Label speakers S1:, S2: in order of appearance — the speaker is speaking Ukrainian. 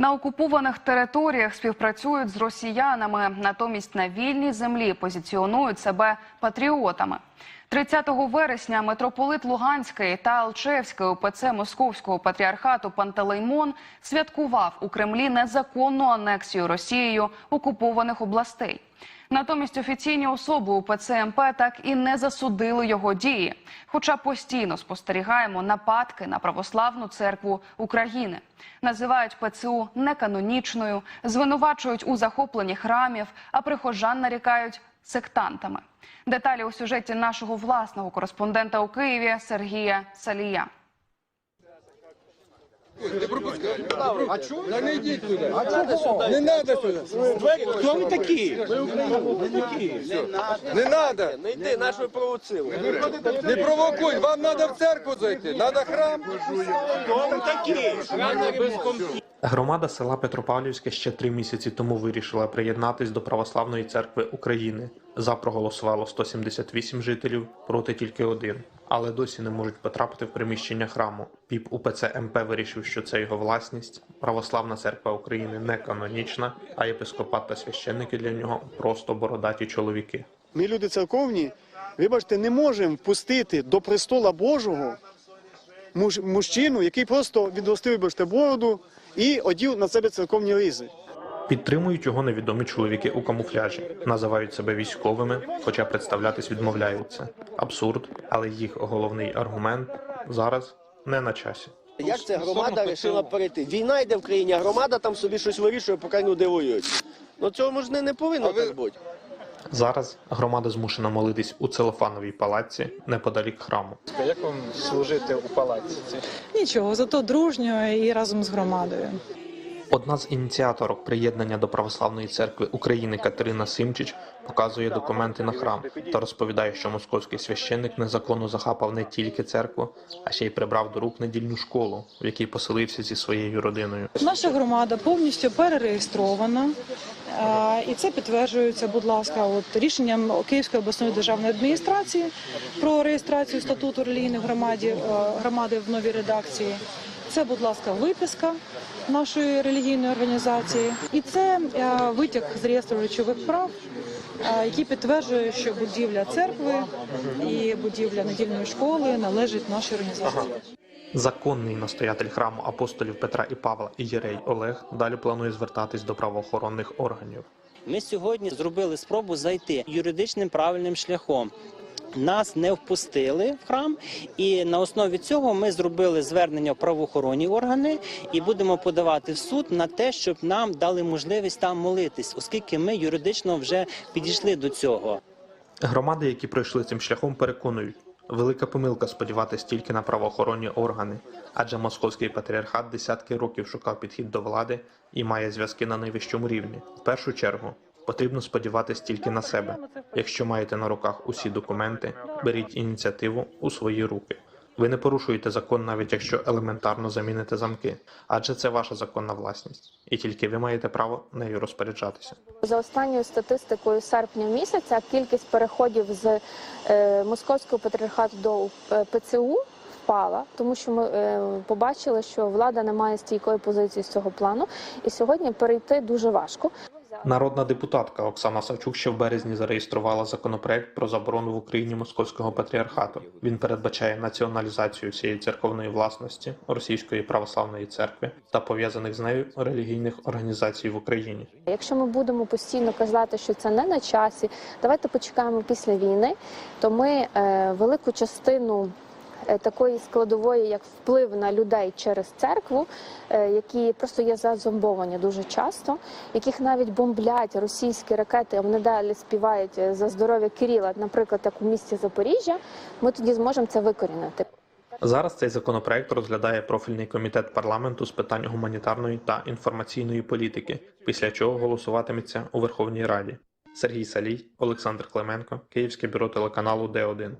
S1: На окупованих територіях співпрацюють з росіянами, натомість на вільній землі позиціонують себе патріотами. 30 вересня митрополит Луганський та Алчевський УПЦ Московського патріархату Пантелеймон святкував у Кремлі незаконну анексію Росією окупованих областей. Натомість офіційні особи УПЦ МП так і не засудили його дії, хоча постійно спостерігаємо нападки на православну церкву України. Називають ПЦУ неканонічною, звинувачують у захопленні храмів, а прихожан нарікають сектантами. Деталі у сюжеті нашого власного кореспондента у Києві Сергія Салія.
S2: Да не йдіть туди. А чого? Не треба сюди.
S3: Хто ви такі? Ви такі.
S2: Не треба.
S3: Не йди, наш ви провоцируєте.
S2: Не провокуй. Вам треба в церкву зайти. Треба храм.
S3: Хто ви такі?
S4: Громада села Петропавлівське ще три місяці тому вирішила приєднатись до Православної церкви України. За проголосувало 178 жителів, проти тільки один. Але досі не можуть потрапити в приміщення храму. Піп УПЦ МП вирішив, що це його власність. Православна церква України не канонічна, а єпископат та священники для нього просто бородаті чоловіки.
S5: Ми люди церковні, вибачте, не можемо впустити до престола Божого муж- мужчину, який просто відростив, вибачте, бороду і одів на себе церковні ризи.
S4: Підтримують його невідомі чоловіки у камуфляжі, називають себе військовими, хоча представлятись відмовляються. Абсурд, але їх головний аргумент зараз не на часі.
S3: Як це громада вирішила перейти? Війна йде в країні, а громада там собі щось вирішує, поки люди воюють. Ну цього ж не, не повинно так бути.
S4: Зараз громада змушена молитись у целофановій палаці неподалік храму.
S6: Як вам служити у палаці?
S7: Нічого, зато дружньо і разом з громадою.
S4: Одна з ініціаторок приєднання до Православної церкви України Катерина Симчич показує документи на храм та розповідає, що московський священник незаконно захапав не тільки церкву, а ще й прибрав до рук недільну школу, в якій поселився зі своєю родиною.
S7: Наша громада повністю перереєстрована, і це підтверджується, будь ласка, от рішенням Київської обласної державної адміністрації про реєстрацію статуту релігійної громаді е, громади в новій редакції. Це, будь ласка, виписка нашої релігійної організації, і це е, витяг з реєстру речових прав, е, який підтверджує, що будівля церкви і будівля недільної школи належить нашій організації.
S4: Законний настоятель храму апостолів Петра і Павла і Єрей Олег далі планує звертатись до правоохоронних органів.
S8: Ми сьогодні зробили спробу зайти юридичним правильним шляхом. Нас не впустили в храм, і на основі цього ми зробили звернення в правоохоронні органи і будемо подавати в суд на те, щоб нам дали можливість там молитись, оскільки ми юридично вже підійшли до цього.
S4: Громади, які пройшли цим шляхом, переконують, велика помилка сподіватись тільки на правоохоронні органи, адже московський патріархат десятки років шукав підхід до влади і має зв'язки на найвищому рівні. В першу чергу потрібно сподіватись тільки на себе. Якщо маєте на руках усі документи, беріть ініціативу у свої руки. Ви не порушуєте закон, навіть якщо елементарно заміните замки, адже це ваша законна власність, і тільки ви маєте право нею розпоряджатися.
S9: За останньою статистикою серпня місяця кількість переходів з е, московського патріархату до е, ПЦУ впала, тому що ми е, побачили, що влада не має стійкої позиції з цього плану, і сьогодні перейти дуже важко.
S4: Народна депутатка Оксана Савчук ще в березні зареєструвала законопроект про заборону в Україні московського патріархату. Він передбачає націоналізацію всієї церковної власності Російської православної церкви та пов'язаних з нею релігійних організацій в Україні.
S9: Якщо ми будемо постійно казати, що це не на часі, давайте почекаємо після війни, то ми е, велику частину. Е, Такої складової, як вплив на людей через церкву, е, які просто є зазомбовані дуже часто, яких навіть бомблять російські ракети, а вони далі співають е, за здоров'я Кирила, наприклад, як у місті Запоріжжя, ми тоді зможемо це викорінити.
S4: Зараз цей законопроект розглядає профільний комітет парламенту з питань гуманітарної та інформаційної політики, після чого голосуватиметься у Верховній Раді. Сергій Салій, Олександр Клименко, Київське бюро телеканалу Д1.